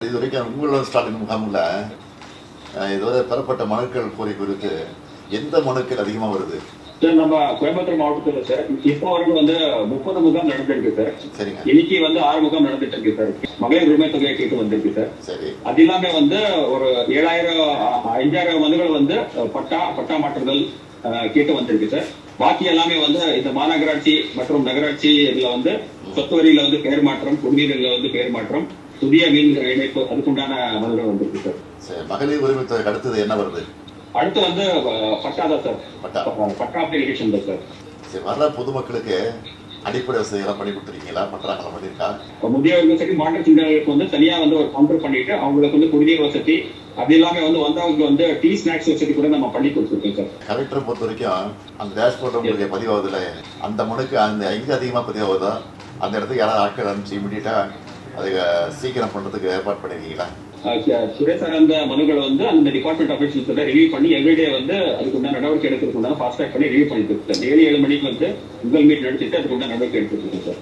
இது வரைக்கும் உங்களோட ஸ்டாலின் முகாமில் இதுவரை பெறப்பட்ட மனுக்கள் கோரி குறித்து எந்த மனுக்கள் அதிகமாக வருது? சார் நம்ம கோயம்புத்தூர் மாவட்டத்துல சார் இப்போ வரைக்கும் வந்து முப்பது முகாம் நடந்திருக்கு சார். சரிங்க. இன்னைக்கு வந்து ஆறு முகாம் நடந்துட்டு இருக்கு சார். மகளிர் உரிமை தொகையை கேட்டு வந்திருக்கு சார். சரி. அது இல்லாம வந்து ஒரு ஏழாயிரம் அஞ்சாயிரம் மனுகள் வந்து பட்டா பட்டா மாற்றுதல் கேட்டு வந்திருக்கு சார். பாக்கி எல்லாமே வந்து இந்த மாநகராட்சி மற்றும் நகராட்சி இதுல வந்து சொத்து வரியில வந்து பெயர் மாற்றம் குடிநீர்ல வந்து பெயர் மாற்றம் புதிய மின் இணைப்பு அதுக்குண்டான மனுகள் வந்திருக்கு சார். மகளிர் உரிமை தொகைக்கு அடுத்தது என்ன வருது? அடுத்து வந்து பட்டா தான் சார். பட்டா. பட்டா அப்ளிகேஷன் தான் சார். சரி வர்ற பொதுமக்களுக்கு அடிப்படை வசதிகள்லாம் பண்ணி கொடுத்துருக்கீங்களா? பண்றாங்களா பண்ணியிருக்கா? முதியவர்கள் சரி மாற்றுத்திறனாளிகளுக்கு வந்து தனியா வந்து ஒரு கவுண்டர் பண்ணிட்டு அவங்களுக்கு வந்து குடிநீர் வசதி அது இல்லாம வந்து வந்தவங்களுக்கு வந்து டீ ஸ்நாக்ஸ் வசதி கூட நம்ம பண்ணி கொடுத்துருக்கோம் சார். கலெக்டரை பொறுத்த வரைக்கும் அந்த டேஷ்போர்ட் உங்களுக்கு பதிவாகுதுல அந்த மனுக்கு அந்த எங்க அதிகமாக பதிவாகுதோ அந்த இடத்துக்கு யாராவது ஆட்கள் அனுப்பிச்சு இமீடியட்டாக அது சீக்கிரம் பண்ணுறதுக்கு ஏற்பாடு பண்ணிருக்கீங்களா? சுரேஷ் சு- அந்த மனுக்களை வந்து அந்த டிபார்ட்மெண்ட் ஆஃபீஸில் ரிவியூ பண்ணி எவ்ரிடே வந்து அதுக்கு உண்டான நடவடிக்கை எடுக்கிறதுக்கு உண்டான ஃபாஸ்ட் ட்ராக் பண்ணி ரிவியூ பண்ணிட்டு இருக்கோம். டெய்லி ஏழு மணிக்கு வந்து உங்கள் மீட் நடத்திட்டு அதுக்கு உண்டான நடவடிக்கை எடுத்துட்டு சார்.